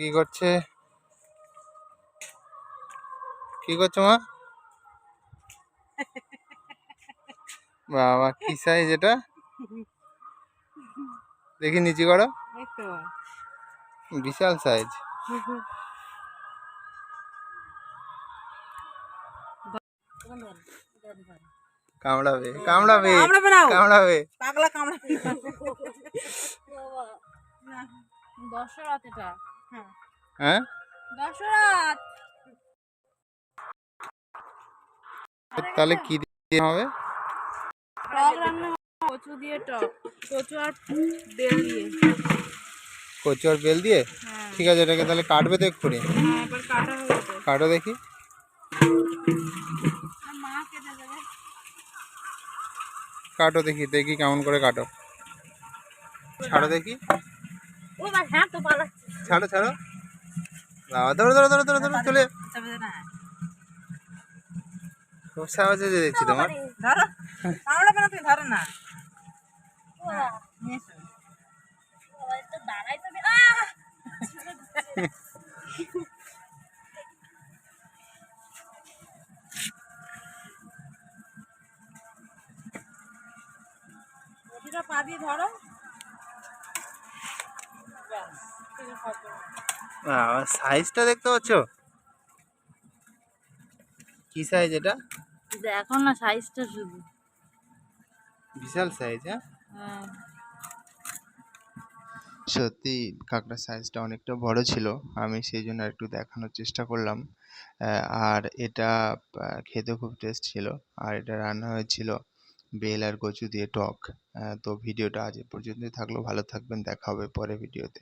কি করছে? কি করছ মা? বাবা কি সাইজ এটা? দেখি নিচে করো। বিশাল সাইজ কামড়াবে কামড়াবে কামড়াবে পাগলা কামড়াবে। দশরাত এটা। হ্যাঁ। দশরাত তাহলে কি দিয়ে হবে? কচু দিয়ে টক। কচু আর বেল দিয়ে। কচু আর বেল দিয়ে? হ্যাঁ। ঠিক আছে এটাকে তাহলে কাটবে তো এক্ষুনি। হ্যাঁ, কাটা হয়ে দেখি। কাটো দেখি দেখি কেমন করে কাটো। ছাড়ো দেখি। ও হ্যাঁ তো পালাচ্ছে। ছাড়ো ছাড়ো। বাবা ধরো ধরো ধরো ধরো ধরো চলে। খুব সাহস আছে দেখছি তোমার। ধরো। না তুমি ধরো না। হ্যাঁ, পা দিয়ে ধরো। সাইজটা দেখতে পাচ্ছ? কি সাইজ এটা? দেখো না সাইজটা শুধু। বিশাল সাইজ হ্যাঁ? হ্যাঁ। সত্যি কাঁকড়ার সাইজটা অনেকটা বড় ছিল। আমি সেই জন্য একটু দেখানোর চেষ্টা করলাম। আহ, আর এটা খেতে খুব টেস্ট ছিল। আর এটা রান্না হয়েছিল বেল আর কচু দিয়ে টক। তো ভিডিওটা আজ এ পর্যন্তই থাকল। ভালো থাকবেন দেখা হবে পরে ভিডিওতে।